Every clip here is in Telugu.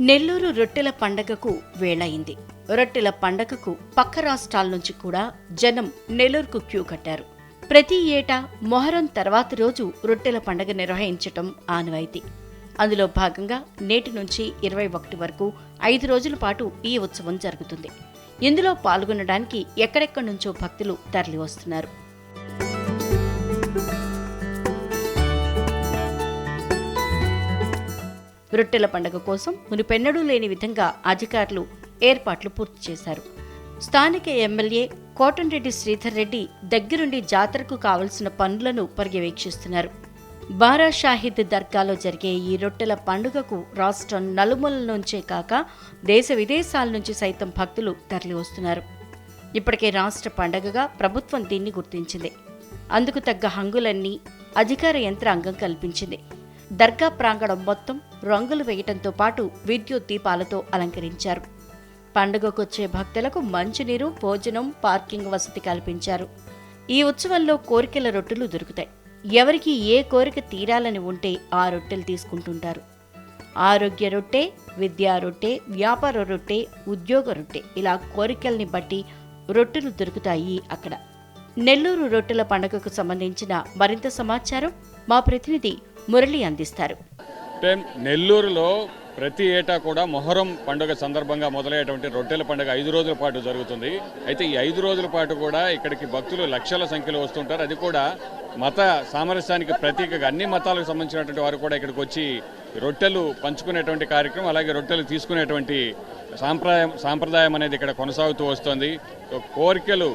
నెల్లూరు రొట్టెల పండగకు వేళయింది. రొట్టెల పండగకు పక్క రాష్ట్రాల నుంచి కూడా జనం నెల్లూరుకు క్యూ కట్టారు. ప్రతి ఏటా మొహరం తర్వాతి రోజు రొట్టెల పండగ నిర్వహించటం ఆనవాయితీ. అందులో భాగంగా నేటి నుంచి ఇరవై ఒకటి వరకు ఐదు రోజుల పాటు ఈ ఉత్సవం జరుగుతుంది. ఇందులో పాల్గొనడానికి ఎక్కడెక్కడి నుంచో భక్తులు తరలివస్తున్నారు. రొట్టెల పండుగ కోసం మునిపెన్నడూ లేని విధంగా అధికారులు ఏర్పాట్లు పూర్తి చేశారు. స్థానిక ఎమ్మెల్యే కోటంరెడ్డి శ్రీధర్ రెడ్డి దగ్గరుండి జాతరకు కావలసిన పనులను పర్యవేక్షిస్తున్నారు. బారా షాహిద్ దర్గాలో జరిగే ఈ రొట్టెల పండుగకు రాష్ట్రం నలుమూలల నుంచే కాక దేశ విదేశాల నుంచి సైతం భక్తులు తరలివస్తున్నారు. ఇప్పటికే రాష్ట్ర పండగగా ప్రభుత్వం దీన్ని గుర్తించింది. అందుకు తగ్గ హంగులన్నీ అధికార యంత్రాంగం కల్పించింది. దర్గా ప్రాంగణం మొత్తం రంగులు వేయటంతో పాటు విద్యుత్ దీపాలతో అలంకరించారు. పండుగకొచ్చే భక్తులకు మంచినీరు భోజనం పార్కింగ్ వసతి కల్పించారు. ఈ ఉత్సవంలో కోరికల రొట్టెలు దొరుకుతాయి. ఎవరికి ఏ కోరిక తీరాలని ఉంటే ఆ రొట్టెలు తీసుకుంటుంటారు. ఆరోగ్య రొట్టె విద్యా రొట్టె వ్యాపార రొట్టె ఉద్యోగ రొట్టె ఇలా కోరికల్ని బట్టి రొట్టెలు దొరుకుతాయి అక్కడ. నెల్లూరు రొట్టెల పండుగకు సంబంధించిన మరింత సమాచారం మా ప్రతినిధి మురళి అందిస్తారు. నెల్లూరులో ప్రతి ఏటా కూడా మొహరం పండుగ సందర్భంగా మొదలయ్యేటువంటి రొట్టెల పండుగ ఐదు రోజుల పాటు జరుగుతుంది. అయితే ఈ ఐదు రోజుల పాటు కూడా ఇక్కడికి భక్తులు లక్షల సంఖ్యలో వస్తుంటారు. అది కూడా మత సామరస్యానికి ప్రతీకగా అన్ని మతాలకు సంబంధించినటువంటి వారు కూడా ఇక్కడికి వచ్చి రొట్టెలు పంచుకునేటువంటి కార్యక్రమం అలాగే రొట్టెలు తీసుకునేటువంటి సాంప్రదాయం సాంప్రదాయం అనేది ఇక్కడ కొనసాగుతూ వస్తుంది. కోరికలు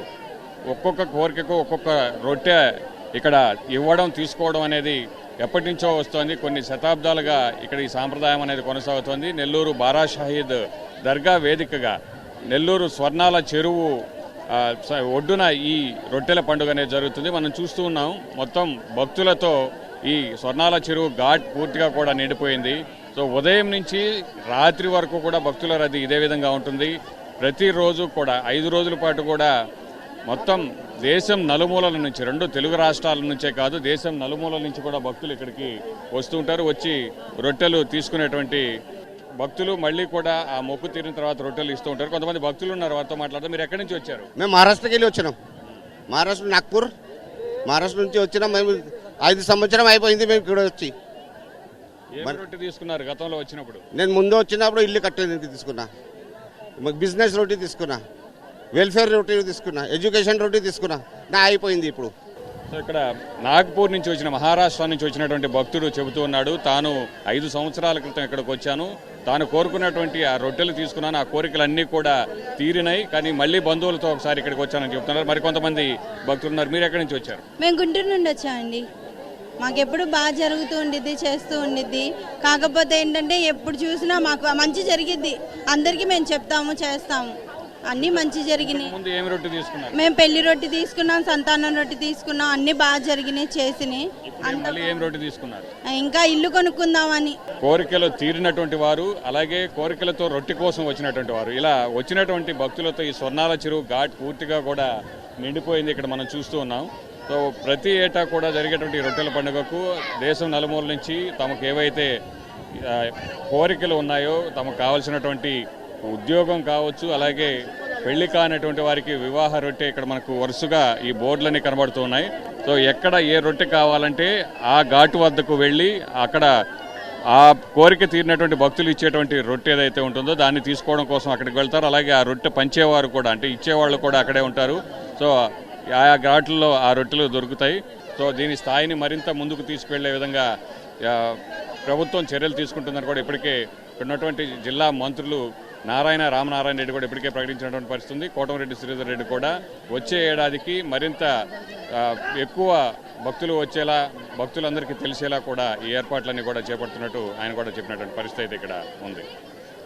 ఒక్కొక్క కోరికకు ఒక్కొక్క రొట్టె ఇక్కడ ఇవ్వడం తీసుకోవడం అనేది ఎప్పటి నుంచో వస్తోంది. కొన్ని శతాబ్దాలుగా ఇక్కడ ఈ సాంప్రదాయం అనేది కొనసాగుతోంది. నెల్లూరు బారా షాహీద్ దర్గా వేదికగా నెల్లూరు స్వర్ణాల చెరువు స- ఒడ్డున ఈ రొట్టెల పండుగ అనేది జరుగుతుంది. మనం చూస్తూ ఉన్నాం మొత్తం భక్తులతో ఈ స్వర్ణాల చెరువు ఘాట్ పూర్తిగా కూడా నిండిపోయింది. సో ఉదయం నుంచి రాత్రి వరకు కూడా భక్తుల రద్దీ ఇదే విధంగా ఉంటుంది. ప్రతిరోజు కూడా ఐదు రోజుల పాటు కూడా మొత్తం దేశం నలుమూలల నుంచి రెండు తెలుగు రాష్ట్రాల నుంచే కాదు దేశం నలుమూలల నుంచి కూడా భక్తులు ఇక్కడికి వస్తూ ఉంటారు. వచ్చి రొట్టెలు తీసుకునేటువంటి భక్తులు మళ్ళీ కూడా ఆ మొక్కు తీరిన తర్వాత రొట్టెలు ఇస్తూ ఉంటారు. కొంతమంది భక్తులు ఉన్నారు వారితో మాట్లాడుతూ మీరు ఎక్కడి నుంచి వచ్చారు? మేము మహారాష్ట్రకి వెళ్ళి వచ్చినాం. మహారాష్ట్ర నాగ్పూర్. మహారాష్ట్ర నుంచి వచ్చినాం. మేము ఐదు సంవత్సరం అయిపోయింది మేము ఇక్కడ వచ్చి. రొట్టె తీసుకున్నారు గతంలో వచ్చినప్పుడు? నేను ముందు వచ్చినప్పుడు ఇల్లు కట్టేదానికి తీసుకున్నా. బిజినెస్ రోటీ తీసుకున్నా. వెల్ఫేర్ రోటీ తీసుకున్నా ఎడ్యుకేషన్ రోటీ తీసుకున్నా నా అయిపోయింది ఇప్పుడు. సో ఇక్కడ నాగ్పూర్ నుంచి వచ్చిన మహారాష్ట్ర నుంచి వచ్చినటువంటి భక్తుడు చెబుతూ ఉన్నాడు తాను ఐదు సంవత్సరాల క్రితం ఇక్కడికి వచ్చాను తాను కోరుకున్నటువంటి ఆ రొట్టెలు తీసుకున్నాను ఆ కోరికలన్నీ కూడా తీరినాయి కానీ మళ్ళీ బంధువులతో ఒకసారి ఇక్కడికి వచ్చానని చెప్తున్నారు. మరి కొంతమంది భక్తులు ఉన్నారు మీరు ఎక్కడి నుంచి వచ్చారు? మేము గుంటూరు నుండి వచ్చామండి. మాకెప్పుడు బాగా జరుగుతూ ఉండిద్ది చేస్తూ ఉండిద్ది. కాకపోతే ఏంటంటే ఎప్పుడు చూసినా మాకు మంచి జరిగిద్ది. అందరికీ మేము చెప్తాము చేస్తాము. అన్నీ మంచి జరిగినాయి. ముందు ఏమి రొట్టె తీసుకున్నారు? మేము పెళ్ళి రొట్టి తీసుకున్నాం సంతానం రొట్టి తీసుకున్నాం అన్నీ బాగా జరిగినాయి చేసినాయి. మళ్ళీ ఏం రొట్టె తీసుకున్నారు? ఇంకా ఇల్లు కొనుక్కుందామని. కోరికలు తీరినటువంటి వారు అలాగే కోరికలతో రొట్టె కోసం వచ్చినటువంటి వారు. ఇలా వచ్చినటువంటి భక్తులతో ఈ స్వర్ణాల చెరువు ఘాట్ పూర్తిగా కూడా నిండిపోయింది ఇక్కడ మనం చూస్తూ ఉన్నాం. సో ప్రతి ఏటా కూడా జరిగేటువంటి ఈ రొట్టెల పండుగకు దేశం నలుమూల నుంచి తమకు ఏవైతే ఆ, కోరికలు ఉన్నాయో తమకు కావాల్సినటువంటి ఉద్యోగం కావచ్చు అలాగే పెళ్ళి కానటువంటి వారికి వివాహ రొట్టె ఇక్కడ మనకు వరుసగా ఈ బోర్డులన్నీ కనబడుతున్నాయి సో ఎక్కడ ఏ రొట్టె కావాలంటే ఆ ఘాటు వద్దకు వెళ్ళి అక్కడ ఆ కోరిక తీరినటువంటి భక్తులు ఇచ్చేటువంటి రొట్టె ఏదైతే ఉంటుందో దాన్ని తీసుకోవడం కోసం అక్కడికి వెళ్తారు. అలాగే ఆ రొట్టె పంచేవారు కూడా అంటే ఇచ్చేవాళ్ళు కూడా అక్కడే ఉంటారు. సో ఆయా ఘాట్లలో ఆ రొట్టెలు దొరుకుతాయి. సో దీని స్థాయిని మరింత ముందుకు తీసుకువెళ్ళే విధంగా ప్రభుత్వం చర్యలు తీసుకుంటుందని కూడా ఇప్పటికే ఉన్నటువంటి జిల్లా మంత్రులు నారాయణ రామనారాయణ రెడ్డి కూడా ఇప్పటికే ప్రకటించినటువంటి పరిస్థితి ఉంది కోటమిరెడ్డి శ్రీధర్ రెడ్డి కూడా వచ్చే ఏడాదికి మరింత ఎక్కువ భక్తులు వచ్చేలా భక్తులందరికీ తెలిసేలా కూడా ఈ ఏర్పాట్లన్నీ కూడా చేపడుతున్నట్టు ఆయన కూడా చెప్పినటువంటి పరిస్థితి అయితే ఇక్కడ ఉంది.